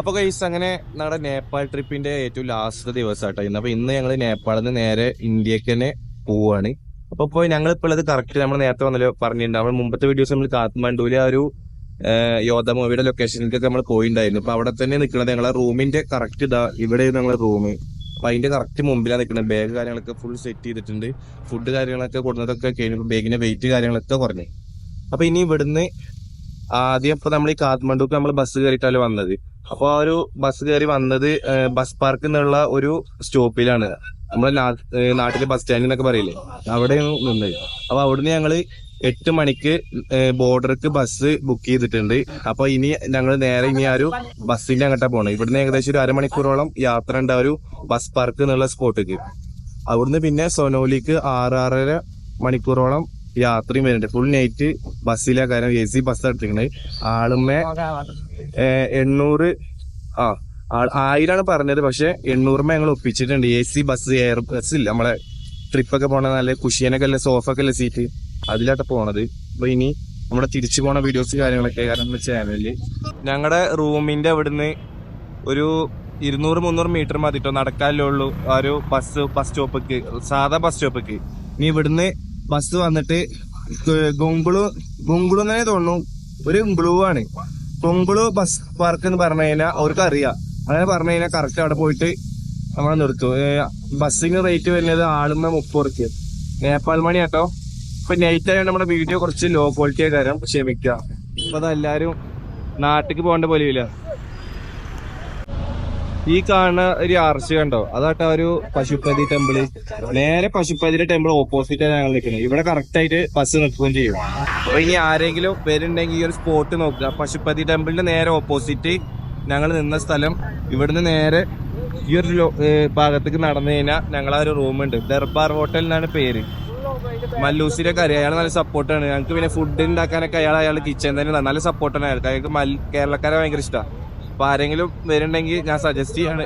അപ്പൊ കൈസ് അങ്ങനെ നമ്മുടെ നേപ്പാൾ ട്രിപ്പിന്റെ ഏറ്റവും ലാസ്റ്റ് ദിവസമാട്ടോ ഇന്ന്. അപ്പൊ ഇന്ന് ഞങ്ങൾ നേപ്പാളിൽ നിന്ന് നേരെ ഇന്ത്യയ്ക്ക് തന്നെ പോവാണ്. അപ്പൊ ഇപ്പൊ ഞങ്ങൾ ഇപ്പോൾ ഉള്ളത് കറക്റ്റ് നമ്മൾ നേരത്തെ വന്നല്ലോ പറഞ്ഞിട്ടുണ്ട്. നമ്മൾ മുമ്പത്തെ വീഡിയോസ് നമ്മൾ കാത്മണ്ഡുവിലെ ആ ഒരു യോധ മൂവിയുടെ ലൊക്കേഷനിലേക്ക് നമ്മൾ പോയിണ്ടായിരുന്നു. അപ്പൊ അവിടെ തന്നെ നിൽക്കുന്നത് ഞങ്ങളെ റൂമിന്റെ കറക്റ്റ് ഇതാ ഇവിടെ ഞങ്ങളെ റൂം അപ്പൊ അതിന്റെ കറക്റ്റ് മുമ്പിലാണ് നിൽക്കുന്നത് ബാഗ് കാര്യങ്ങളൊക്കെ ഫുൾ സെറ്റ് ചെയ്തിട്ടുണ്ട്. ഫുഡ് കാര്യങ്ങളൊക്കെ കൊടുക്കുന്നതൊക്കെ കഴിഞ്ഞു ബാഗിന്റെ വെയിറ്റ് കാര്യങ്ങളൊക്കെ കുറഞ്ഞു. അപ്പൊ ഇനി ഇവിടുന്ന് ആദ്യം ഇപ്പൊ നമ്മൾ ഈ കാത്മണ്ഡുക്ക് നമ്മൾ ബസ് കയറിയിട്ടാണ് വന്നത്. അപ്പൊ ആ ഒരു ബസ് കയറി വന്നത് ബസ് പാർക്ക് എന്നുള്ള ഒരു സ്റ്റോപ്പിലാണ്. നമ്മുടെ നാട്ടിലെ ബസ് സ്റ്റാൻഡിൽ എന്നൊക്കെ പറയില്ലേ? അവിടെ നിന്നത്. അപ്പൊ അവിടുന്ന് ഞങ്ങൾ എട്ട് മണിക്ക് ബോർഡർക്ക് ബസ് ബുക്ക് ചെയ്തിട്ടുണ്ട്. അപ്പൊ ഇനി ഞങ്ങൾ നേരെ ഇനി ആ ഒരു ബസ്സിന്റെ അങ്ങോട്ടാ പോണേ. ഇവിടുന്ന് ഏകദേശം ഒരു അരമണിക്കൂറോളം യാത്ര ഉണ്ട് ആ ഒരു ബസ് പാർക്ക് എന്നുള്ള സ്പോട്ടിക്ക്. അവിടുന്ന് പിന്നെ സൊനോലിക്ക് ആറ് ആറര മണിക്കൂറോളം യാത്രയും വരുന്നുണ്ട്. ഫുൾ നൈറ്റ് ബസ്സിലാ കാര്യം എ സി ബസ് എടുത്തിട്ടുണ്ട് ആളുമ്മേ എണ്ണൂറ് ആ ആയിരാണ് പറഞ്ഞത്. പക്ഷെ എണ്ണൂറ് ഞങ്ങൾ ഒപ്പിച്ചിട്ടുണ്ട്. A C bus air bus ഇല്ല. നമ്മളെ ട്രിപ്പൊക്കെ പോണ നല്ല കുഷിയനൊക്കെ അല്ലേ സോഫ ഒക്കെ അല്ലേ സീറ്റ് അതിലാട്ട പോണത്. അപ്പൊ ഇനി നമ്മുടെ തിരിച്ചു പോണ വീഡിയോസ് കാര്യങ്ങളൊക്കെ കാരണം ചാനലിൽ ഞങ്ങളുടെ റൂമിന്റെ അവിടുന്ന് ഒരു ഇരുന്നൂറ് മുന്നൂറ് മീറ്റർ മതിട്ടോ. നടക്കാനല്ലേ ഉള്ളൂ. ആ ഒരു ബസ് ബസ് സ്റ്റോപ്പിക്ക് സാധാ ബസ് സ്റ്റോപ്പിക്ക് ഇനി ഇവിടുന്ന് ബസ് വന്നിട്ട് ഗുങ്കുളു ഗുങ്കുളു തന്നെ തോന്നുന്നു. ഒരു ബ്ലൂ ആണ് ഗുങ്കുളു ബസ് പാർക്ക് എന്ന് പറഞ്ഞു കഴിഞ്ഞാൽ അവർക്ക് അറിയാം അങ്ങനെ പറഞ്ഞു കഴിഞ്ഞാൽ കറക്റ്റ് അവിടെ പോയിട്ട് നമ്മൾ നിർത്തും. ബസ്സിന് റേറ്റ് വരുന്നത് ആളുമ്മ മുപ്പത് റുപ്യ നേപ്പാൾ മണി കേട്ടോ. ഇപ്പൊ നൈറ്റ് ആയതുകൊണ്ട് നമ്മുടെ വീഡിയോ കുറച്ച് ലോ ക്വാളിറ്റി ആയി തരാം ക്ഷമിക്കുക ഇപ്പൊ അതെല്ലാരും നാട്ടിക്ക് പോകേണ്ട പോലെയില്ല. ഈ കാണുന്ന ഒരു ആർച്ച് കണ്ടോ? അതാട്ടാ ഒരു പശുപതി ടെമ്പിൾ നേരെ പശുപതിയുടെ ടെമ്പിൾ ഓപ്പോസിറ്റ് ഞങ്ങൾ നിൽക്കുന്നത്. ഇവിടെ കറക്റ്റ് ആയിട്ട് ബസ് നിൽക്കുകയും ചെയ്യും. അപ്പൊ ഇനി ആരെങ്കിലും പേരുണ്ടെങ്കിൽ ഈ ഒരു സ്പോട്ട് നോക്കുക. പശുപതി ടെമ്പിളിന്റെ നേരെ ഓപ്പോസിറ്റ് ഞങ്ങൾ നിന്ന സ്ഥലം ഇവിടുന്ന് നേരെ ഈ ഒരു ഭാഗത്തേക്ക് നടന്നു കഴിഞ്ഞാൽ ഞങ്ങൾ ആ ഒരു റൂമുണ്ട് ദർബാർ ഹോട്ടൽ എന്നാണ് പേര്. മല്ലൂസിന്റെ കറി അയാൾ നല്ല സപ്പോർട്ടാണ് ഞങ്ങൾക്ക് പിന്നെ ഫുഡ് ഉണ്ടാക്കാനൊക്കെ അയാൾ അയാൾ കിച്ചൺ തന്നെ നല്ല സപ്പോർട്ടാണ് അയാൾക്ക്. അയാൾക്ക് മൽ- കേരളക്കാരെ ഭയങ്കര ഇഷ്ടമാണ് അപ്പൊ ആരെങ്കിലും വരുന്നുണ്ടെങ്കിൽ ഞാൻ സജസ്റ്റ് ചെയ്യാണ്.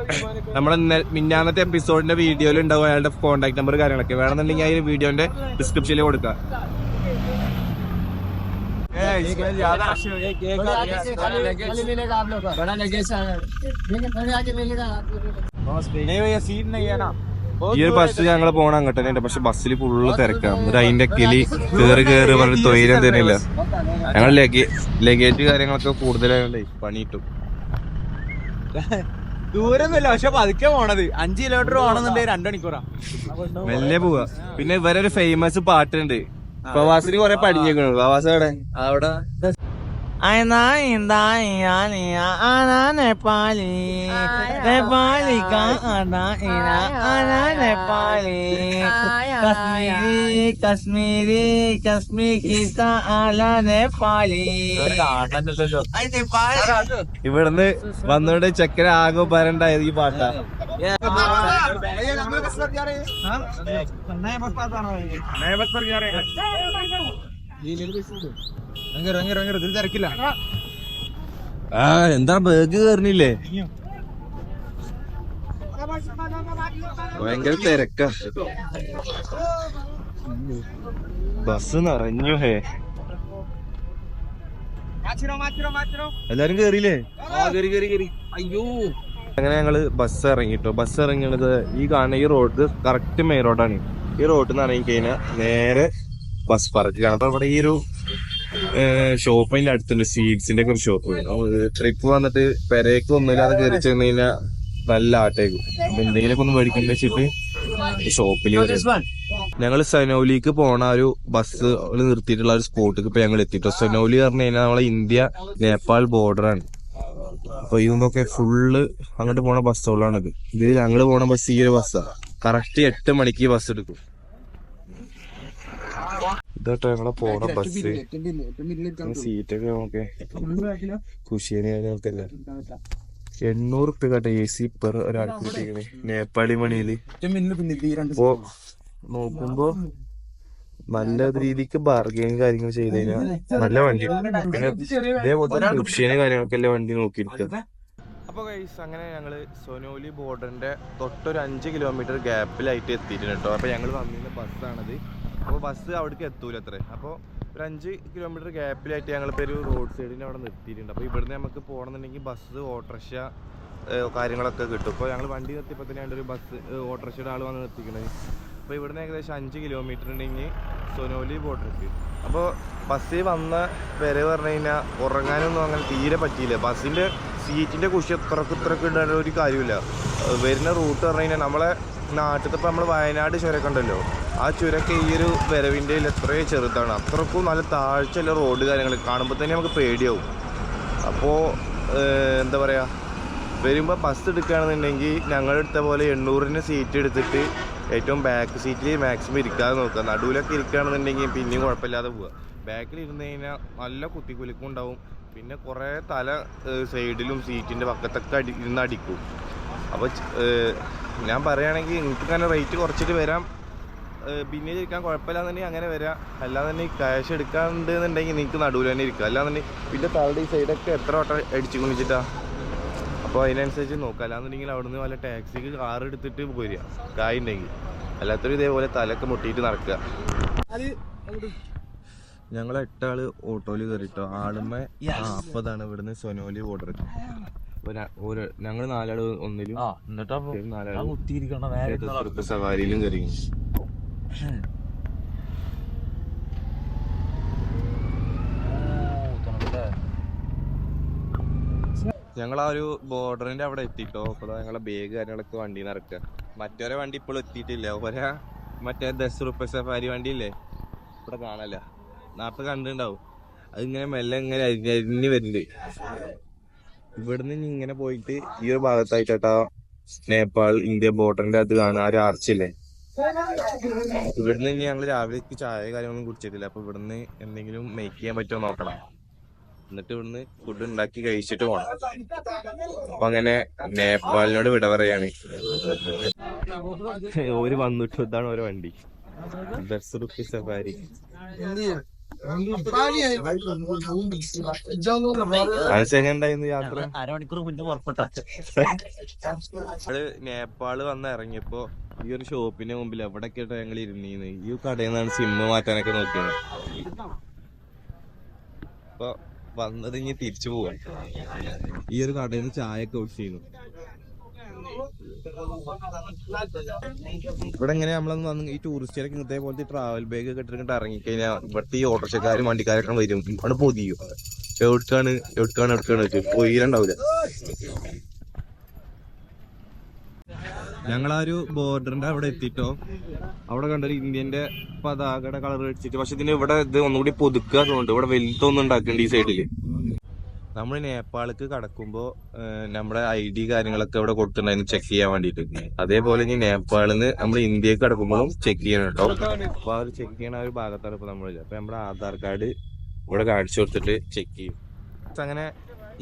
നമ്മുടെ മിന്നാന്നത്തെ എപ്പിസോഡിന്റെ വീഡിയോയിൽ ഉണ്ടാവും അയാളുടെ കോൺടാക്ട് നമ്പർ കാര്യങ്ങളൊക്കെ. വേണമെന്നുണ്ടെങ്കിൽ അതിന് വീഡിയോന്റെ ഡിസ്ക്രിപ്ഷനിൽ കൊടുക്കാം. ഈ ഒരു ബസ് ഞങ്ങൾ പോണ അങ്ങോട്ട് പക്ഷെ ബസ്സിൽ ഫുള്ള് തിരക്കാം. എന്നിട്ട് അതിന്റെ കിളി കേറി കേറി പറഞ്ഞ തൊയിലും തന്നെയില്ല ഞങ്ങൾ ലഗേ ലഗേജ് കാര്യങ്ങളൊക്കെ കൂടുതലായോണ്ടേ പണി കിട്ടും. ദൂരൊന്നുമില്ല പക്ഷെ പതുക്കെ പോണത്. അഞ്ച് കിലോമീറ്റർ പോകണമെന്നുണ്ടെങ്കിൽ രണ്ടു മണിക്കൂറാ. മെല്ലെ പോവാ. പിന്നെ ഇവരൊരു ഫേമസ് പാട്ടുണ്ട്. പ്രവാസിന് കൊറേ പടിഞ്ഞേക്കണു പ്രവാസ അവിടെ അവിടെ കശ്മീരി കശ്മീർ കിസ്സ ആല നേപ്പാളി ഇവിടുന്ന് വന്നോണ്ട് ചെക്കന ആകെ പരണ്ടായത് ഈ പാട്ടാ. തിരക്കില്ല. ആ എന്താ ബേഗ് കയറിനില്ലേ ഭയങ്കര തിരക്ക. ബസ് നിറഞ്ഞു ഹേ. എല്ലാരും കേറിയില്ലേ? അയ്യോ. അങ്ങനെ ഞങ്ങൾ ബസ് ഇറങ്ങിട്ടോ. ബസ് ഇറങ്ങിയത് ഈ കാണുന്ന ഈ റോഡ് കറക്റ്റ് മെയിൻ റോഡാണ് ഈ റോഡിൽ നിന്ന് ഇറങ്ങി കഴിഞ്ഞാൽ നേരെ കാണാം അപ്പൊ ഇവിടെ ഈ ഒരു ഷോപ്പിന്റെ അടുത്തുണ്ട്. സീഡ്സിന്റെ ഒക്കെ ഒരു ഷോപ്പ്. ട്രിപ്പ് വന്നിട്ട് പെരേക്ക് ഒന്നുമില്ലാതെ കയറി ചെന്ന് കഴിഞ്ഞാൽ നല്ല ആട്ടേക്കും. അപ്പൊ എന്തെങ്കിലുമൊക്കെ ഒന്ന് മേടിക്കണ്ട വെച്ചിട്ട് ഷോപ്പിൽ ഞങ്ങൾ സനോലിക്ക് പോണ ഒരു ബസ് നിർത്തിയിട്ടുള്ള ഒരു സ്പോട്ടിൽ ഇപ്പൊ ഞങ്ങൾ എത്തിട്ടോ സനോലി പറഞ്ഞു കഴിഞ്ഞാൽ നമ്മളെ ഇന്ത്യ നേപ്പാൾ ബോർഡറാണ് അപ്പൊ ഇതൊക്കെ ഫുള്ള് അങ്ങോട്ട് പോണ ബസ്സുകളാണിത് ഇത് ഞങ്ങൾ പോണ ബസ് ഈ ഒരു ബസ്സാ കറക്റ്റ് എട്ട് മണിക്ക് ബസ് എടുക്കും. ഇതാട്ടോ ഞങ്ങളെ പോണ ബസ് സീറ്റൊക്കെ നോക്കേ കുഷിയന് കാര്യങ്ങൾക്കല്ല എണ്ണൂറ് ഉപ്പ കേട്ടോ എ സി പെർ ഒരാൾക്ക് നേപ്പാളി മണിയിൽ. അപ്പോ നോക്കുമ്പോ നല്ല രീതിക്ക് ബാർഗെയിൻ കാര്യങ്ങൾ ചെയ്ത് കഴിഞ്ഞാൽ നല്ല വണ്ടി. പിന്നെ കാര്യങ്ങളൊക്കെ അല്ലേ വണ്ടി നോക്കിയിരിക്കുന്നത് അപ്പൊ ഗൈസ് അങ്ങനെ ഞങ്ങൾ സോനോലി ബോർഡറിന്റെ തൊട്ടൊരു അഞ്ച് കിലോമീറ്റർ ഗ്യാപ്പിലായിട്ട് എത്തിയിട്ടുണ്ട് കേട്ടോ അപ്പൊ ഞങ്ങൾ വന്നിരുന്ന ബസ്സാണത് അപ്പൊ ബസ് അവിടേക്ക് എത്തൂല അത്രേ. അപ്പോൾ ഒരു അഞ്ച് കിലോമീറ്റർ ഗ്യാപ്പിലായിട്ട് ഞങ്ങളിപ്പോൾ ഒരു റോഡ് സൈഡിന് അവിടെ നിർത്തിയിട്ടുണ്ട്. അപ്പോൾ ഇവിടുന്ന് നമുക്ക് പോകണമെന്നുണ്ടെങ്കിൽ ബസ് ഓട്ടോറിക്ഷ കാര്യങ്ങളൊക്കെ കിട്ടും. അപ്പോൾ ഞങ്ങൾ വണ്ടി നിർത്തിയപ്പോൾ തന്നെ ഒരു ബസ് ഓട്ടോറിക്ഷയുടെ ആൾ വന്ന് നിർത്തിക്കണത് അപ്പോൾ ഇവിടുന്ന് ഏകദേശം അഞ്ച് കിലോമീറ്റർ ഉണ്ടെങ്കിൽ സൊനോലി ബോട്ടറിക്ക് അപ്പോൾ ബസ്സിൽ വന്ന വരെ പറഞ്ഞു കഴിഞ്ഞാൽ ഉറങ്ങാനൊന്നും അങ്ങനെ തീരെ പറ്റിയില്ല. ബസ്സിന്റെ സീറ്റിന്റെ കുഷി ഇത്രക്ക് ഇത്രക്ക് ഇടാൻ ഒരു കാര്യമില്ല. വരുന്ന റൂട്ട് പറഞ്ഞു കഴിഞ്ഞാൽ നമ്മളെ നാട്ടിലത്തെ ഇപ്പോൾ നമ്മൾ വയനാട് ചുരമൊക്കെ ഉണ്ടല്ലോ. ആ ചുരമൊക്കെ ഈ ഒരു വരവിന്റെ എത്രയോ ചെറുതാണ്. അത്രക്കും നല്ല താഴ്ചയുള്ള റോഡ് കാര്യങ്ങൾ കാണുമ്പോൾ തന്നെ നമുക്ക് പേടിയാവും. അപ്പോൾ എന്താ പറയുക വരുമ്പോൾ ബസ് എടുക്കുകയാണെന്നുണ്ടെങ്കിൽ ഞങ്ങളെടുത്ത പോലെ എണ്ണൂറിന് സീറ്റ് എടുത്തിട്ട് ഏറ്റവും ബാക്ക് സീറ്റിൽ മാക്സിമം ഇരിക്കാതെ നോക്കുക. നടുവിലൊക്കെ ഇരിക്കുകയാണെന്നുണ്ടെങ്കിൽ പിന്നെയും കുഴപ്പമില്ലാതെ പോവുക. ബാക്കിൽ ഇരുന്ന് കഴിഞ്ഞാൽ നല്ല കുത്തിക്കുലുക്കും ഉണ്ടാവും. പിന്നെ കുറേ തല സൈഡിലും സീറ്റിന്റെ പക്കത്തൊക്കെ അടി ഇരുന്ന് അടിക്കും. അപ്പോൾ ഞാൻ പറയുകയാണെങ്കിൽ നിങ്ങൾക്ക് തന്നെ റേറ്റ് കുറച്ചിട്ട് വരാം. പിന്നെ ഇരിക്കാൻ കുഴപ്പമില്ലാന്നുണ്ടെങ്കിൽ അങ്ങനെ വരാം. അല്ലാന്നുണ്ടെങ്കിൽ ക്യാഷ് എടുക്കാണ്ട് എന്നുണ്ടെങ്കിൽ നിങ്ങൾക്ക് നടുവിൽ തന്നെ ഇരിക്കുക അല്ലാന്നുണ്ടെങ്കിൽ പിന്നെ താഴെ ഈ സൈഡൊക്കെ എത്ര വട്ടം അടിച്ചു കുണിച്ചിട്ടാ? അപ്പോൾ അതിനനുസരിച്ച് നോക്കുക അല്ലാന്നുണ്ടെങ്കിൽ അവിടുന്ന് വല്ല ടാക്സിക്ക് കാർ എടുത്തിട്ട് പോരുക. കായ് ഉണ്ടെങ്കിൽ. അല്ലാത്തൊരു ഇതേപോലെ തലയൊക്കെ മുട്ടിയിട്ട് നടക്കുക. ഞങ്ങൾ എട്ടാൾ ഓട്ടോയിൽ കയറിട്ടോ. ആളുമ്മ അപ്പതാണ് ഇവിടുന്ന് സൊനോലി ഓർഡർ ഞങ്ങൾ നാലാൾ ഒന്നിലും. സവാരിയിലും കയറി ഓ, തണുപ്പല്ലേ? ഞങ്ങൾ ആ ഒരു ബോർഡറിന്റെ അവിടെ എത്തിട്ടോ. അപ്പൊ ദാ ഞങ്ങളെ ബാഗ് കാര്യങ്ങളൊക്കെ വണ്ടിയിൽ നിന്ന് ഇറക്കുക മറ്റൊരു വണ്ടി ഇപ്പോഴും എത്തിയിട്ടില്ല. ഒരാ മറ്റേ ദസ് റുപ്പ സഫാരി വണ്ടി ഇല്ലേ ഇവിടെ കാണല്ല. നാട്ടിൽ കണ്ടിട്ടുണ്ടാവും. അതിങ്ങനെ മെല്ലെ ഇങ്ങനെ അരിഞ്ഞ് അരിഞ്ഞ് വരുന്നുണ്ട്. ഇവിടുന്ന് ഇങ്ങനെ പോയിട്ട് ഈ ഒരു ഭാഗത്തായിട്ടാ നേപ്പാൾ ഇന്ത്യ ബോർഡറിന്റെ അത് കാണുക. ആ ഒരു ആർച്ചില്ലേ ഇവിടുന്ന് ഇനി ഞങ്ങൾ രാവിലേക്ക് ചായ കാര്യങ്ങളൊന്നും കുടിച്ചിട്ടില്ല. അപ്പൊ ഇവിടുന്ന് എന്തെങ്കിലും മേക്ക് ചെയ്യാൻ പറ്റുമോ നോക്കണം. എന്നിട്ട് ഇവിടുന്ന് ഫുഡ് ഉണ്ടാക്കി കഴിച്ചിട്ട് പോണം. അപ്പൊ അങ്ങനെ നേപ്പാളിനോട് വിട പറയാണ്. ഓര് വന്നിട്ട് ഇതാണ് ഓരോ വണ്ടി. ദസ് റുപ്പി സഫാരി. ഞങ്ങൾ അരമണിക്കൂർ മുന്നേ പുറപ്പെട്ട നേപ്പാൾ വന്ന് ഇറങ്ങിയപ്പോ ഈ ഒരു ഷോപ്പിന്റെ മുമ്പിൽ എവിടൊക്കെ ഞങ്ങൾ ഇരുന്നീന്ന് ഈ കടയിൽ നിന്നാണ് സിമ്മ് മാറ്റാനൊക്കെ നോക്കിയത് അപ്പൊ വന്നത് ഇനി തിരിച്ചു പോവാ ഈ ഒരു കടയിൽ നിന്ന് ചായ ഒക്കെ കുടിച്ചിരുന്നു ഇവിടെ എങ്ങനെയാ നമ്മളൊന്ന് വന്ന് ഈ ടൂറിസ്റ്റുകാരൊക്കെ ഇതേപോലത്തെ ട്രാവൽ ബാഗ് ഒക്കെ ഇട്ടിട്ട് ഇറങ്ങിക്കഴിഞ്ഞാൽ ഇവിടുത്തെ ഈ ഓട്ടോറിക്ഷക്കാരും വണ്ടിക്കാരൊക്കെ വരും. ഇവിടെ പൊതിയും. എവിടുക്കാണ്? എവിടുക്കാണ്? എവിടുക്കാണ്? വെച്ചു ഞങ്ങൾ ആ ഒരു ബോർഡറിന്റെ അവിടെ എത്തിട്ടോ. അവിടെ കണ്ടൊരു ഇന്ത്യന്റെ പതാകയുടെ കളർ അടിച്ചിട്ട് പക്ഷെ ഇതിന് ഇവിടെ ഇത് ഒന്നുകൂടി പൊതുക്കുക അതുകൊണ്ട് ഇവിടെ വലുതൊന്നും ഉണ്ടാക്കണ്ട ഈ സൈഡിൽ നമ്മൾ നേപ്പാൾക്ക് കടക്കുമ്പോ നമ്മുടെ ഐ ഡി കാര്യങ്ങളൊക്കെ ഇവിടെ കൊടുത്തിട്ടുണ്ടായിരുന്നു ചെക്ക് ചെയ്യാൻ വേണ്ടിട്ട് അതേപോലെ ഇനി നേപ്പാളിൽ നിന്ന് നമ്മൾ ഇന്ത്യയ്ക്ക് കടക്കുമ്പോഴും ചെക്ക് ചെയ്യണം കേട്ടോ. അപ്പൊ ഒരു ചെക്ക് ചെയ്യണ ഒരു ഭാഗത്താണ് ഇപ്പൊ നമ്മൾ അപ്പൊ നമ്മുടെ ആധാർ കാർഡ് ഇവിടെ കാണിച്ചു കൊടുത്തിട്ട് ചെക്ക് ചെയ്യും. അങ്ങനെ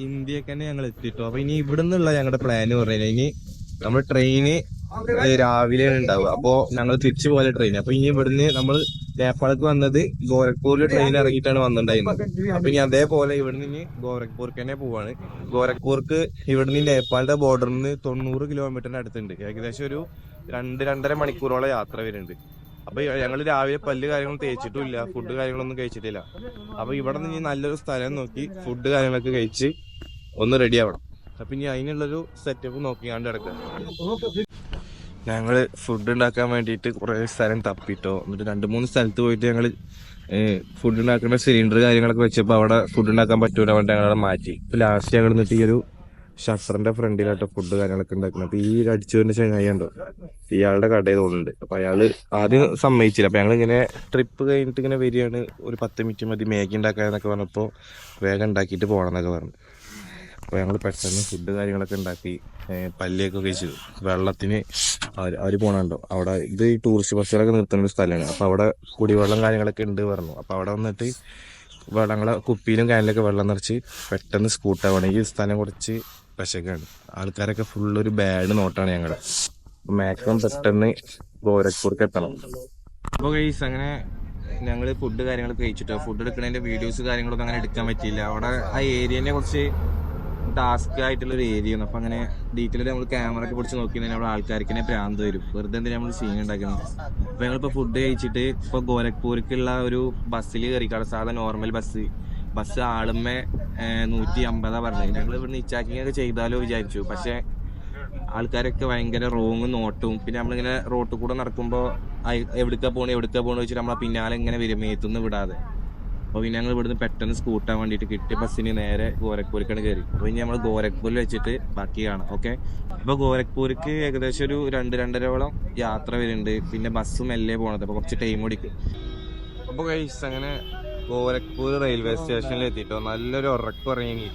ഇന്ത്യയ്ക്ക് തന്നെ ഞങ്ങൾ എത്തിട്ടോ. അപ്പൊ ഇനി ഇവിടെ നിന്നുള്ള ഞങ്ങളുടെ പ്ലാൻ പറഞ്ഞു കഴിഞ്ഞാൽ ഇനി നമ്മൾ ട്രെയിന് രാവിലെ ഉണ്ടാവുക. അപ്പോ ഞങ്ങൾ തിരിച്ചു പോലെ ട്രെയിൻ അപ്പൊ ഇനി ഇവിടുന്ന് നമ്മൾ നേപ്പാൾക്ക് വന്നത് ഗോരഖ്പൂരിൽ ട്രെയിൻ ഇറങ്ങിയിട്ടാണ് വന്നിട്ടുണ്ടായിരുന്നത്. അപ്പൊ ഇനി അതേപോലെ ഇവിടുന്ന് ഇനി ഗോരഖ്പൂർക്ക് തന്നെ പോവാണ്. ഗോരഖ്പൂർക്ക് ഇവിടുന്ന് നേപ്പാളിന്റെ ബോർഡറിൽ നിന്ന് തൊണ്ണൂറ് കിലോമീറ്ററിന് അടുത്തുണ്ട്. ഏകദേശം ഒരു രണ്ട് രണ്ടര മണിക്കൂറോളം യാത്ര വരുന്നുണ്ട്. അപ്പൊ ഞങ്ങൾ രാവിലെ പല്ല് കാര്യങ്ങളും തേച്ചിട്ടില്ല ഫുഡ് കാര്യങ്ങളൊന്നും കഴിച്ചിട്ടില്ല. അപ്പൊ ഇവിടെ നിന്ന് നല്ലൊരു സ്ഥലം നോക്കി ഫുഡ് കാര്യങ്ങളൊക്കെ കഴിച്ച് ഒന്ന് റെഡി ആവണം. അപ്പൊ ഇനി അതിനുള്ളൊരു സെറ്റപ്പ് നോക്കിയാണ്ട് കിടക്കുക ഞങ്ങൾ ഫുഡ് ഉണ്ടാക്കാൻ വേണ്ടിയിട്ട് കുറെ സ്ഥലം തപ്പിട്ടോ. എന്നിട്ട് രണ്ട് മൂന്ന് സ്ഥലത്ത് പോയിട്ട് ഞങ്ങൾ ഫുഡ് ഉണ്ടാക്കുന്ന സിലിണ്ടർ കാര്യങ്ങളൊക്കെ വെച്ചപ്പോൾ അവിടെ ഫുഡ് ഉണ്ടാക്കാൻ പറ്റൂല അവിടെ ഞങ്ങളവിടെ മാറ്റി. ഇപ്പൊ ലാസ്റ്റ് ഞങ്ങൾ എന്നിട്ട് ഈ ഒരു ഷട്ടറിന്റെ ഫ്രണ്ടിലായിട്ട് ഫുഡ് കാര്യങ്ങളൊക്കെ ഉണ്ടാക്കുന്നത്. അപ്പൊ ഈ അടിച്ചു വരുന്ന ചങ്ങായി ഉണ്ടോ ഇയാളുടെ കടയിൽ തോന്നുന്നുണ്ട്. അപ്പൊ അയാൾ ആദ്യം സമ്മതിച്ചില്ല. അപ്പൊ ഞങ്ങൾ ഇങ്ങനെ ട്രിപ്പ് കഴിഞ്ഞിട്ട് ഇങ്ങനെ വരികയാണ്. ഒരു പത്ത് മിനിറ്റ് മതി മാഗി ഉണ്ടാക്കാന്നൊക്കെ പറഞ്ഞപ്പോ വേഗം ഉണ്ടാക്കിയിട്ട് പോകണം എന്നൊക്കെ പറഞ്ഞു. അപ്പൊ ഞങ്ങൾ പെട്ടെന്ന് ഫുഡ് കാര്യങ്ങളൊക്കെ ഉണ്ടാക്കി പല്ലിയൊക്കെ കഴിച്ചു. വെള്ളത്തിന് അവർ അവർ പോണുണ്ടോ. അവിടെ ഇത് ഈ ടൂറിസ്റ്റ് ബസ്സുകളൊക്കെ നിർത്തുന്ന ഒരു സ്ഥലമാണ് അപ്പോൾ അവിടെ കുടിവെള്ളം കാര്യങ്ങളൊക്കെ ഉണ്ട് പറഞ്ഞു. അപ്പോൾ അവിടെ വന്നിട്ട് വെള്ളങ്ങളെ കുപ്പിയിലും കാനിലൊക്കെ വെള്ളം നിറച്ച് പെട്ടെന്ന് സ്കൂട്ടാവണം ഈ സ്ഥലം കുറച്ച് പശക്കാണ് ആൾക്കാരൊക്കെ ഫുൾ ഒരു ബാഡ് നോട്ടാണ് ഞങ്ങളുടെ മാക്സിമം പെട്ടെന്ന് ഗോരഖ്പൂർക്ക് എത്തണം. അപ്പോൾ ഗൈസ് അങ്ങനെ ഞങ്ങൾ ഫുഡ് കാര്യങ്ങളൊക്കെ കഴിച്ചിട്ടോ ഫുഡ് എടുക്കുന്നതിന്റെ വീഡിയോസ് കാര്യങ്ങളൊക്കെ അങ്ങനെ എടുക്കാൻ പറ്റിയില്ല. അവിടെ ആ ഏരിയനെ കുറച്ച് ടാസ്ക് ആയിട്ടുള്ള ഒരു ഏരിയ ആണ്. അപ്പൊ അങ്ങനെ ഡീറ്റെയിൽ നമ്മൾ ക്യാമറ ഒക്കെ പിടിച്ച് നോക്കി അവിടെ ആൾക്കാർക്ക് പ്രാന്ത് വരും. വെറുതെ എന്തിനാ നമ്മൾ സീൻ ഉണ്ടാക്കുന്നത്? അപ്പൊ ഞങ്ങളിപ്പോ ഫുഡ് കഴിച്ചിട്ട് ഇപ്പൊ ഗോരഖ്പൂർക്കുള്ള ഒരു ബസ്സിൽ കയറിക്കാണ് സാധാ നോർമൽ ബസ് ബസ് ആളുമ്മേ നൂറ്റി അമ്പതാ പറഞ്ഞത്. ഞങ്ങൾ ഇവിടുന്ന് ഇച്ചാക്കിങ് ഒക്കെ ചെയ്താലോ വിചാരിച്ചു. പക്ഷെ ആൾക്കാരൊക്കെ ഭയങ്കര റോങ് നോട്ടും. പിന്നെ നമ്മളിങ്ങനെ റോട്ടിൽ കൂടെ നടക്കുമ്പോൾ എവിടുക്കാ പോണേ എവിടുക്കാ പോണെന്ന് വെച്ചിട്ട് നമ്മളെ പിന്നാലെ ഇങ്ങനെ വരും. വിടാതെ. അപ്പോൾ പിന്നെ ഞങ്ങൾ ഇവിടുന്ന് പെട്ടെന്ന് സ്കൂട്ടാൻ വേണ്ടിയിട്ട് കിട്ടി ബസ്സിന് നേരെ ഗോരഖ്പൂരിക്കാണ് കയറി അപ്പോൾ ഇനി നമ്മൾ ഗോരഖ്പൂരിൽ വെച്ചിട്ട് ബാക്കി കാണാം ഓക്കെ അപ്പോൾ ഗോരഖ്പൂർക്ക് ഏകദേശം ഒരു രണ്ട് രണ്ടരവോളം യാത്ര വരുന്നുണ്ട്. പിന്നെ ബസ്സും മെല്ലെ പോണത് അപ്പോൾ കുറച്ച് ടൈം ഓടിക്കും അപ്പോൾ കഴിച്ച് അങ്ങനെ ഗോരഖ്പൂർ റെയിൽവേ സ്റ്റേഷനിൽ എത്തിയിട്ടോ നല്ലൊരു ഉറക്കം ഇറങ്ങി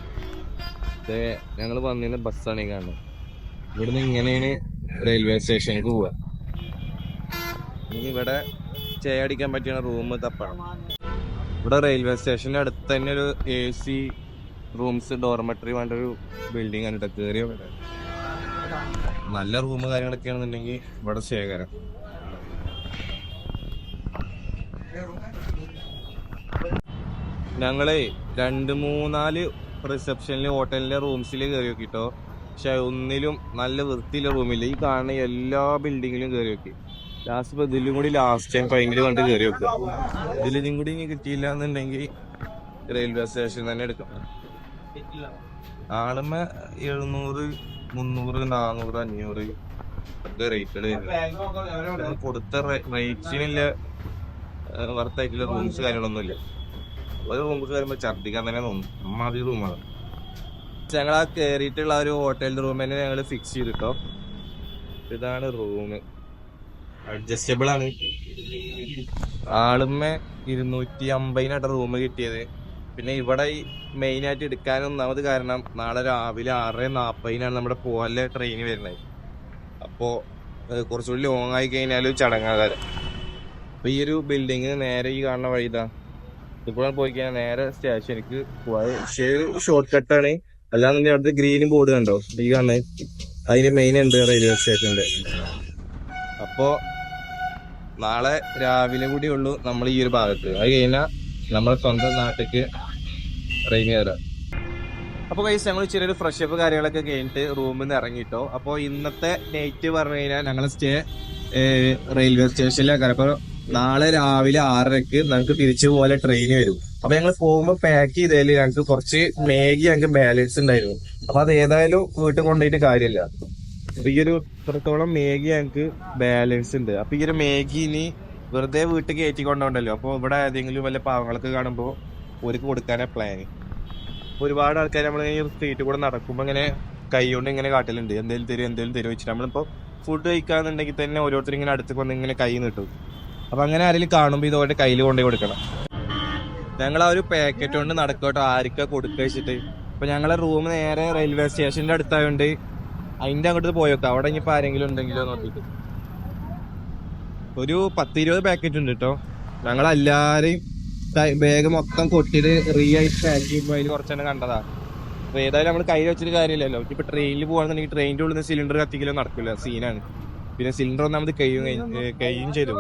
ഞങ്ങൾ വന്നിരുന്ന ബസ്സാണ് ഈ കാണുന്നത്. ഇവിടുന്ന് ഇങ്ങനെയാണ് റെയിൽവേ സ്റ്റേഷനിലേക്ക് പോവുക. ഇനി ഇവിടെ സ്റ്റേ അടിക്കാൻ പറ്റിയ റൂം തപ്പണം. ഇവിടെ റെയിൽവേ സ്റ്റേഷന്റെ അടുത്ത് തന്നെ ഒരു എ സി റൂംസ് ഡോർമെട്രി വേണ്ട ഒരു ബിൽഡിംഗ് ആണ് കയറിയ നല്ല റൂം കാര്യങ്ങളൊക്കെ ആണെന്നുണ്ടെങ്കിൽ ഇവിടെ ശേഖരം ഞങ്ങളെ രണ്ട് മൂന്നാൽ റിസപ്ഷനിൽ ഹോട്ടലിലെ റൂംസിൽ കയറി നോക്കിട്ടോ. പക്ഷെ ഒന്നിലും നല്ല വൃത്തിയിലെ റൂമില്ല ഈ കാണുന്ന എല്ലാ ബിൽഡിങ്ങിലും കയറി നോക്കി. ലാസ്റ്റ് ഇപ്പൊ ഇതിലും കൂടി ലാസ്റ്റ് ടൈം ഭയങ്കര കണ്ട് കയറി വെക്കുക ഇതിലും കൂടി ഇനി കിട്ടിയില്ല എന്നുണ്ടെങ്കിൽ റെയിൽവേ സ്റ്റേഷൻ തന്നെ എടുക്കാം. ആളുമ്മ എഴുന്നൂറ് മുന്നൂറ് നാന്നൂറ് അഞ്ഞൂറ് ഒക്കെ റേറ്റുകൾ വരുന്നത്. കൊടുത്ത റേറ്റിനില്ല വർത്തായിട്ടുള്ള റൂംസ് കാര്യങ്ങളൊന്നുമില്ല. ഒരു റൂമിൽ കയറുമ്പോൾ ഛർദ്ദിക്കാൻ തന്നെ തോന്നും. അമ്മാതി റൂമാണ് ഞങ്ങൾ ആ കയറിയിട്ടുള്ള ഒരു ഹോട്ടൽ റൂം തന്നെ ഞങ്ങൾ ഫിക്സ് ചെയ്തിട്ടോ. ഇതാണ് റൂം അഡ്ജസ്റ്റബിൾ ആണ്. ആളുമ്മ ഇരുന്നൂറ്റി അമ്പതിനായിട്ട് റൂം കിട്ടിയത്. പിന്നെ ഇവിടെ മെയിൻ ആയിട്ട് എടുക്കാൻ ഒന്നാമത് കാരണം നാളെ രാവിലെ ആറ് നാൽപ്പതിനാണ് നമ്മുടെ പോകാനുള്ള ട്രെയിൻ വരുന്നത്. അപ്പോൾ കുറച്ചുകൂടി ലോങ് ആയി കഴിഞ്ഞാൽ ചടങ്ങാകാരം. അപ്പോൾ ഈ ഒരു ബിൽഡിങ് നേരെ ഈ കാണുന്ന വഴി ഇതാ. ഇപ്പോൾ പോയി കഴിഞ്ഞാൽ നേരെ സ്റ്റേഷനിക്ക് പക്ഷേ ഷോർട്ട് കട്ടാണ് അല്ലാന്നുണ്ടെങ്കിൽ അവിടുത്തെ ഗ്രീൻ ബോർഡ് കണ്ടോ? ഈ കാണുന്നത് അതിന് മെയിൻ ഉണ്ട് റെയിൽവേ സ്റ്റേഷന്റെ അപ്പോ നാളെ രാവിലെ കൂടി ഉള്ളൂ നമ്മൾ ഈ ഒരു ഭാഗത്ത്. അത് കഴിഞ്ഞാൽ നമ്മുടെ സ്വന്തം നാട്ടിലേക്ക് റെയിൻ കയറാം അപ്പോൾ കൈസ് ഞങ്ങൾ ചെറിയൊരു ഫ്രഷ് അപ്പ് കാര്യങ്ങളൊക്കെ കഴിഞ്ഞിട്ട് റൂമിൽ നിന്ന് ഇറങ്ങിയിട്ടോ അപ്പോൾ ഇന്നത്തെ നൈറ്റ് പറഞ്ഞു കഴിഞ്ഞാൽ ഞങ്ങൾ സ്റ്റേ റെയിൽവേ സ്റ്റേഷനിലാക്കാൻ അപ്പോൾ നാളെ രാവിലെ ആറരക്ക് ഞങ്ങൾക്ക് തിരിച്ചു പോലെ ട്രെയിൻ വരും. അപ്പൊ ഞങ്ങൾ പോകുമ്പോൾ പാക്ക് ചെയ്തതിൽ ഞങ്ങൾക്ക് കുറച്ച് മാഗി ഞങ്ങൾക്ക് ബാലൻസ് ഉണ്ടായിരുന്നു. അപ്പൊ അത് ഏതായാലും വീട്ടിൽ കൊണ്ടുപോയിട്ട് കാര്യമില്ല. അപ്പൊ ഈ ഒരു ഇത്രത്തോളം മേഗി ഞങ്ങൾക്ക് ബാലൻസ് ഉണ്ട്. അപ്പൊ ഈ ഒരു മേഗി ഇനി വെറുതെ വീട്ടിൽ കയറ്റി കൊണ്ടുപോകണ്ടല്ലോ അപ്പൊ ഇവിടെ ഏതെങ്കിലും വല്ല പാവങ്ങളൊക്കെ കാണുമ്പോൾ ഓർക്ക് കൊടുക്കാനാ പ്ലാൻ ഒരുപാട് ആൾക്കാർ നമ്മൾ ഈ സ്ട്രീറ്റിൽ കൂടെ നടക്കുമ്പോൾ ഇങ്ങനെ കൈ കൊണ്ട് ഇങ്ങനെ കാട്ടലുണ്ട്. എന്തെങ്കിലും തരും എന്തെങ്കിലും തരും വെച്ചിട്ട് നമ്മളിപ്പോ ഫുഡ് കഴിക്കാന്നുണ്ടെങ്കിൽ തന്നെ ഓരോരുത്തർ ഇങ്ങനെ അടുത്ത് വന്ന് ഇങ്ങനെ കൈ നീട്ടും. അപ്പൊ അങ്ങനെ ആരെങ്കിലും കാണുമ്പോൾ ഇതോടെ കയ്യിൽ കൊണ്ടുപോയി കൊടുക്കണം. ഞങ്ങൾ ആ ഒരു പാക്കറ്റ് കൊണ്ട് നടക്കോട്ടോ. ആർക്കാ കൊടുക്കുക വെച്ചിട്ട്. അപ്പൊ ഞങ്ങളെ റൂം നേരെ റെയിൽവേ സ്റ്റേഷന്റെ അടുത്തായോണ്ട് അതിന്റെ അങ്ങോട്ട് പോയോക്കാം അവിടെ ഇനിയിപ്പോ ആരെങ്കിലും ഉണ്ടെങ്കിലോ നോക്കിട്ട് ഒരു പത്തിരുപത് പാക്കറ്റ് ഉണ്ട് കേട്ടോ ഞങ്ങൾ എല്ലാരെയും ബാഗ് മൊത്തം കൊട്ടിട്ട് റീ ആയിട്ട് പാക്ക് ചെയ്യുമ്പോൾ അതിൽ കുറച്ചെണ്ണം കണ്ടതാ. അപ്പൊ ഏതായാലും നമ്മൾ കയ്യിൽ വെച്ചിട്ട് കാര്യമില്ലല്ലോ. ഇപ്പൊ ട്രെയിനിൽ പോകണമെന്നുണ്ടെങ്കിൽ ട്രെയിനിന്റെ ഉള്ളിൽ നിന്ന് സിലിണ്ടർ കത്തിക്കലോ നടക്കില്ല. സീനാണ് പിന്നെ സിലിണ്ടർ ഒന്നാമത് കഴിയും കഴിയും ചെയ്തു.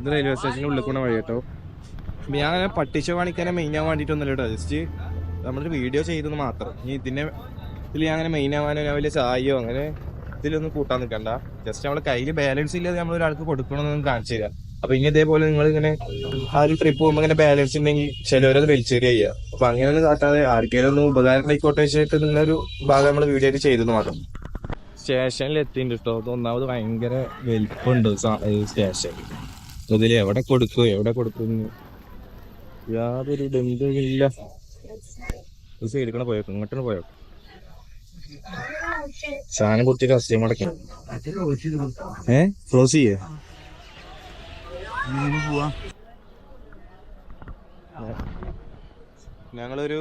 ഇത് റെയിൽവേ സ്റ്റേഷന്റെ ഉള്ളിൽ വഴി കേട്ടോ ഞാൻ അങ്ങനെ പട്ടിച്ച കാണിക്കാനെ മെയിൻ ആവാൻ വേണ്ടിട്ടൊന്നുമില്ല കേട്ടോ ജസ്റ്റ് നമ്മളൊരു വീഡിയോ ചെയ്തെന്ന് മാത്രം. ഇനി ഇതിന്റെ ഇതിൽ ഞാൻ അങ്ങനെ മെയിൻ ആവാനോ ഞാൻ വലിയ ചായയോ അങ്ങനെ ഇതിലൊന്നും കൂട്ടാൻ നിൽക്കണ്ട. ജസ്റ്റ് നമ്മളെ കയ്യിൽ ബാലൻസ് ഇല്ലാതെ നമ്മൾ ഒരാൾക്ക് കൊടുക്കണമെന്നൊന്നും കാണിച്ചു തരാം. അപ്പൊ ഇനി ഇതേപോലെ നിങ്ങൾ ഇങ്ങനെ ആ ഒരു ട്രിപ്പ് പോകുമ്പോൾ ഇങ്ങനെ ബാലൻസ് ഉണ്ടെങ്കിൽ ചിലവരത് വലിച്ചേറിയ ചെയ്യുക അപ്പൊ അങ്ങനെയൊന്നും കാട്ടാതെ ആർക്കെങ്കിലും ഒന്ന് ഉപകാരം ആയിക്കോട്ടെ വെച്ചിട്ട് നിങ്ങളൊരു ഭാഗം നമ്മൾ വീഡിയോ ആയിട്ട് ചെയ്തെന്ന് മാത്രം. സ്റ്റേഷനിൽ എത്തിയിട്ടുണ്ട് കേട്ടോ. അത് ഒന്നാമത് ഭയങ്കര വലിപ്പുണ്ട് സ്റ്റേഷൻ ഇതിൽ എവിടെ കൊടുക്കും എവിടെ കൊടുക്കുന്നു യാതൊരു ഒരു സൈഡിൽ കൂടെ പോയോ ഇങ്ങോട്ടാണ് പോയോ സാധനം കുത്തിട്ട് കസ്റ്റമർ അടക്കി ഏ? ക്ലോസ് ചെയ്യേ. ഞങ്ങളൊരു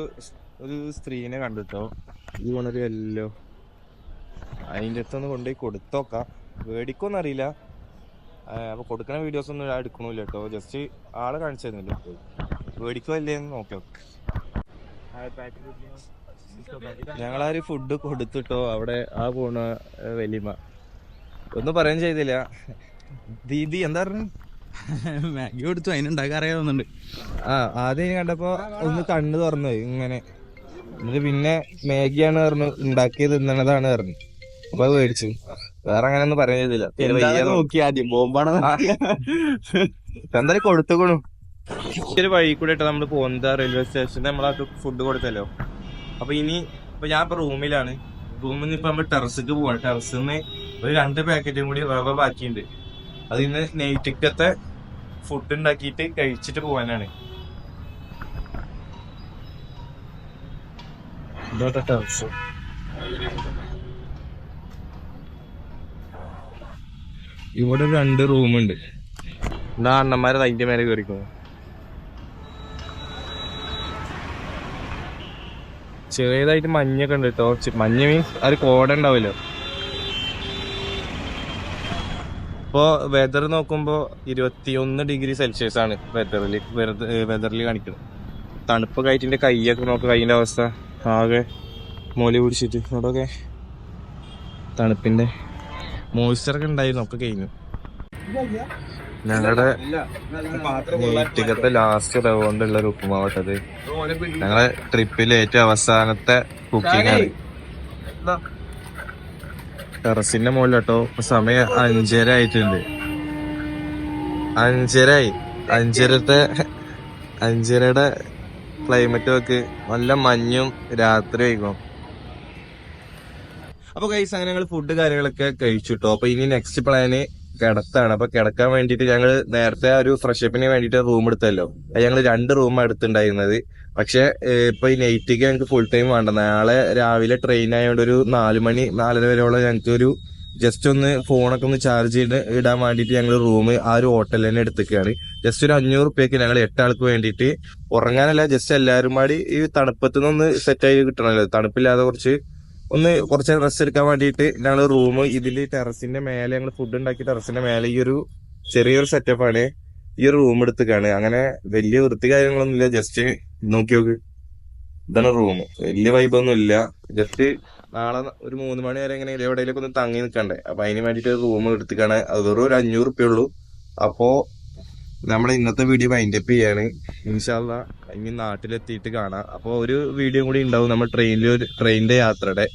ഒരു സ്ത്രീനെ കണ്ടിട്ടോ? ഈ കൊണ്ടൊരു എല്ലോ അതിന്റെ അടുത്തൊന്ന് കൊണ്ടുപോയി കൊടുത്തോക്കാം. വേടിക്കോന്നറിയില്ല അറിയില്ല അപ്പൊ കൊടുക്കുന്ന വീഡിയോസ് ഒന്നും എടുക്കണില്ല കേട്ടോ ജസ്റ്റ് ആളെ കാണിച്ചു തരുന്നില്ല മേടിക്കോ നോക്കി നോക്കാം ഞങ്ങളാര് ഫുഡ് കൊടുത്തിട്ടോ അവിടെ ആ പോണ ഏ, വലിയമ്മ. ഒന്നും പറയാൻ ചെയ്തില്ല. ദീദി എന്താ പറഞ്ഞു? മാഗി കൊടുത്തു അതിനുണ്ടാക്കാറിയാവുന്നുണ്ട് ആ ആദ്യം ഇനി കണ്ടപ്പോ ഒന്ന് കണ്ണ് തുറന്നു പോയി, ഇങ്ങനെ. എന്നിട്ട് പിന്നെ മാഗിയാണ് പറഞ്ഞു ഉണ്ടാക്കി തിന്നണതാണ് പറഞ്ഞു. അപ്പൊ അത് മേടിച്ചു. വേറെ അങ്ങനെ ഒന്നും പറയാൻ ചെയ്തില്ല. നോക്കി ആദ്യം? ബോംബാണ് എന്തായാലും കൊടുത്തുകൊള്ളു ഒരു വഴി കൂടെ ഇട്ട് നമ്മൾ പോകുന്നത് റെയിൽവേ സ്റ്റേഷനിൽ നമ്മളത് ഫുഡ് കൊടുത്തല്ലോ. അപ്പൊ ഇനി ഇപ്പൊ ഞാൻ ഇപ്പൊ റൂമിലാണ്. റൂമിൽ നിന്ന് ഇപ്പൊ നമ്മൾ ടെറസിക്ക് പോവാണ് ടെറസിൽ നിന്ന് ഒരു രണ്ട് പാക്കറ്റും കൂടി റവ ബാക്കിയുണ്ട്. അത് ഇന്ന് നൈറ്റിക്കത്തെ ഫുഡ് ഉണ്ടാക്കിയിട്ട് കഴിച്ചിട്ട് പോവാനാണ്. ഇവിടെ രണ്ട് റൂമുണ്ട്. എന്താ അണ്ണന്മാരെ അതിന്റെ മേലെ കയറിക്കുന്നു ചെറിയതായിട്ട് മഞ്ഞൊക്കെ ഉണ്ട് കേട്ടോ മഞ്ഞ മീൻസ് അത് കോട ഉണ്ടാവില്ലോ ഇപ്പോ വെതർ നോക്കുമ്പോ ഇരുപത്തിയൊന്ന് ഡിഗ്രി സെൽഷ്യസ് ആണ് വെതറിൽ വെതറിൽ കാണിക്കുന്നത് തണുപ്പ് കയറ്റിന്റെ കൈയൊക്കെ നോക്ക് കൈയിന്റെ അവസ്ഥ. ആകെ മോലി പിടിച്ചിട്ട്. അവിടെയൊക്കെ തണുപ്പിന്റെ മോയ്സ്ചറൊക്കെ ഉണ്ടായിരുന്നു ഒക്കെ കഴിഞ്ഞു. ഞങ്ങളുടെ മീറ്റിങ്ങത്തെ ലാസ്റ്റ് റൗണ്ടുള്ള ഒരു ഉപ്പുമാവട്ടത്. ഞങ്ങളെ ട്രിപ്പിലെ ഏറ്റവും അവസാനത്തെ കുക്കിംഗ് ആണ്. ടെറസിന്റെ മുകളിൽ കേട്ടോ സമയം അഞ്ചര ആയിട്ടുണ്ട്. അഞ്ചരായി അഞ്ചരത്തെ അഞ്ചരയുടെ ക്ലൈമറ്റ് ഒക്കെ നല്ല മഞ്ഞും രാത്രി വൈകും അപ്പൊ കൈസ് അങ്ങനെ ഞങ്ങൾ ഫുഡ് കാര്യങ്ങളൊക്കെ കഴിച്ചു കേട്ടോ അപ്പൊ ഇനി നെക്സ്റ്റ് പ്ലാന് കിടത്താണ്. അപ്പൊ കിടക്കാൻ വേണ്ടിയിട്ട് ഞങ്ങൾ നേരത്തെ ഒരു ഫ്രഷപ്പിന് വേണ്ടിയിട്ട് റൂം എടുത്തല്ലോ. ഞങ്ങൾ രണ്ട് റൂം എടുത്തിട്ടുണ്ടായിരുന്നത് പക്ഷെ ഇപ്പൊ ഈ നൈറ്റിക്ക് ഞങ്ങൾക്ക് ഫുൾ ടൈം വേണ്ട. നാളെ രാവിലെ ട്രെയിൻ ആയതുകൊണ്ട് ഒരു നാല് മണി നാലര വരെയുള്ള ഞങ്ങൾക്ക് ഒരു ജസ്റ്റ് ഒന്ന് ഫോണൊക്കെ ഒന്ന് ചാർജ് ചെയ്ത് ഇടാൻ വേണ്ടിയിട്ട് ഞങ്ങൾ റൂം ആ ഒരു ഹോട്ടലിൽ തന്നെ എടുത്തേക്കാണ്. ജസ്റ്റ് ഒരു അഞ്ഞൂറ് റുപ്യക്ക് ഞങ്ങൾ എട്ടാൾക്ക് വേണ്ടിയിട്ട് ഉറങ്ങാനല്ല ജസ്റ്റ് എല്ലാവരും പാടി ഈ തണുപ്പത്തുനിന്ന് ആയി കിട്ടണമല്ലോ തണുപ്പില്ലാതെ കുറച്ച് ഒന്ന് കുറച്ച് റെസ്റ്റ് എടുക്കാൻ വേണ്ടിയിട്ട് ഞങ്ങൾ റൂം ഇതിൽ ടെറസിന്റെ മേലെ ഞങ്ങൾ ഫുഡ് ഉണ്ടാക്കി ടെറസിന്റെ മേലെ ഈ ഒരു ചെറിയൊരു സെറ്റപ്പ് ആണ് ഈ ഒരു റൂം എടുത്തുകയാണ് അങ്ങനെ വലിയ വൃത്തി കാര്യങ്ങളൊന്നുമില്ല. ജസ്റ്റ് നോക്കി നോക്ക്. ഇതാണ് റൂം വലിയ വൈബൊന്നും ഇല്ല. ജസ്റ്റ് നാളെ ഒരു മൂന്ന് മണി വരെ എങ്ങനെ എവിടെയെങ്കിലും ഒന്ന് തങ്ങി നിൽക്കണ്ടേ. അപ്പൊ അതിന് വേണ്ടിട്ട് റൂം എടുത്തുകയാണ് അത് വെറും ഒരു അഞ്ഞൂറ് റുപ്യ ഉള്ളൂ. അപ്പോ നമ്മുടെ ഇന്നത്തെ വീഡിയോ മൈൻഡപ്പ് ചെയ്യാണ്. ഇൻഷാല്ല ഇനി നാട്ടിലെത്തിയിട്ട് കാണാം. അപ്പോൾ ഒരു വീഡിയോ കൂടി ഉണ്ടാവും. നമ്മൾ ട്രെയിനിൽ ഒരു ട്രെയിനിന്റെ യാത്രയുടെ.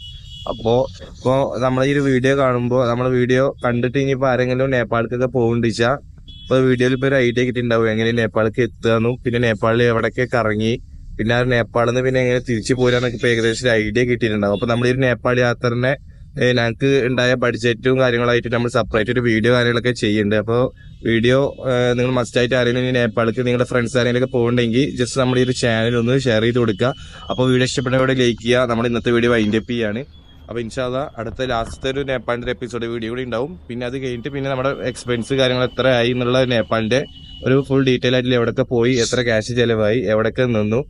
അപ്പോ ഇപ്പോ നമ്മളെ ഈ ഒരു വീഡിയോ കാണുമ്പോൾ നമ്മളെ വീഡിയോ കണ്ടിട്ട് ഇനിയിപ്പോ ആരെങ്കിലും നേപ്പാൾക്കൊക്കെ പോകണ്ടിച്ചാ ഇപ്പൊ വീഡിയോയിൽ ഇപ്പൊ ഒരു ഐഡിയ കിട്ടിണ്ടാവും എങ്ങനെ നേപ്പാളിലേക്ക് എത്തുകയെന്നും പിന്നെ നേപ്പാളിൽ എവിടെയൊക്കെ കറങ്ങി പിന്നെ ആ നേപ്പാളിൽ നിന്ന് പിന്നെ എങ്ങനെ തിരിച്ചു പോരാന്നൊക്കെ ഇപ്പൊ ഏകദേശം ഒരു ഐഡിയ കിട്ടിയിട്ടുണ്ടാവും. അപ്പൊ നമ്മൾ ഈ നേപ്പാൾ യാത്രനെ ഞങ്ങൾക്ക് ഉണ്ടായ ബഡ്ജറ്റും കാര്യങ്ങളായിട്ട് നമ്മൾ സെപ്പറേറ്റ് ഒരു വീഡിയോ കാര്യങ്ങളൊക്കെ ചെയ്യുന്നുണ്ട് അപ്പോൾ വീഡിയോ നിങ്ങൾ മസ്റ്റായിട്ട് ആരെങ്കിലും നേപ്പാളിലേക്ക് നിങ്ങളുടെ ഫ്രണ്ട്സ് ആരെങ്കിലും ഒക്കെ പോകുന്നുണ്ടെങ്കിൽ ജസ്റ്റ് നമ്മുടെ ഈ ഒരു ചാനൽ ഒന്ന് ഷെയർ ചെയ്ത് കൊടുക്കുക. അപ്പോൾ വീഡിയോ ഇഷ്ടപ്പെട്ടവിടെ ലൈക്ക് ചെയ്യുക. നമ്മൾ ഇന്നത്തെ വീഡിയോ വൈൻഡപ്പ് ചെയ്യാണ്. അപ്പോൾ ഇൻഷാല്ല അടുത്ത ലാസ്റ്റ് ഒരു നേപ്പാളിന്റെ എപ്പിസോഡ് വീഡിയോ കൂടി ഉണ്ടാവും. പിന്നെ അത് കഴിഞ്ഞിട്ട് പിന്നെ നമ്മുടെ എക്സ്പെൻസ് കാര്യങ്ങൾ എത്ര ആയി എന്നുള്ള നേപ്പാളിന്റെ ഒരു ഫുൾ ഡീറ്റെയിൽ ആയിട്ട് എവിടെയൊക്കെ പോയി? എത്ര ക്യാഷ് ചിലവായി? എവിടെയൊക്കെ നിന്നു?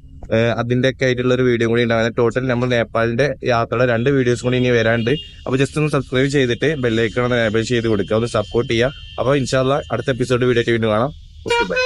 അതിന്റെയൊക്കെ ആയിട്ടുള്ള ഒരു വീഡിയോ കൂടി ഉണ്ടാവും. ടോട്ടൽ നമ്മൾ നേപ്പാളിന്റെ യാത്രയുടെ രണ്ട് വീഡിയോസ് കൂടി ഇനി വരാണ്ട്. അപ്പോൾ ജസ്റ്റ് ഒന്ന് സബ്സ്ക്രൈബ് ചെയ്തിട്ട് ബെല്ലൈക്കൺ എനേബിൾ ചെയ്ത് കൊടുക്കുക. ഒന്ന് സപ്പോർട്ട് ചെയ്യുക. അപ്പോൾ ഇൻഷാല്ല അടുത്ത എപ്പിസോഡ് വീഡിയോ ആയിട്ട് വീണ്ടും കാണാം. ബൈ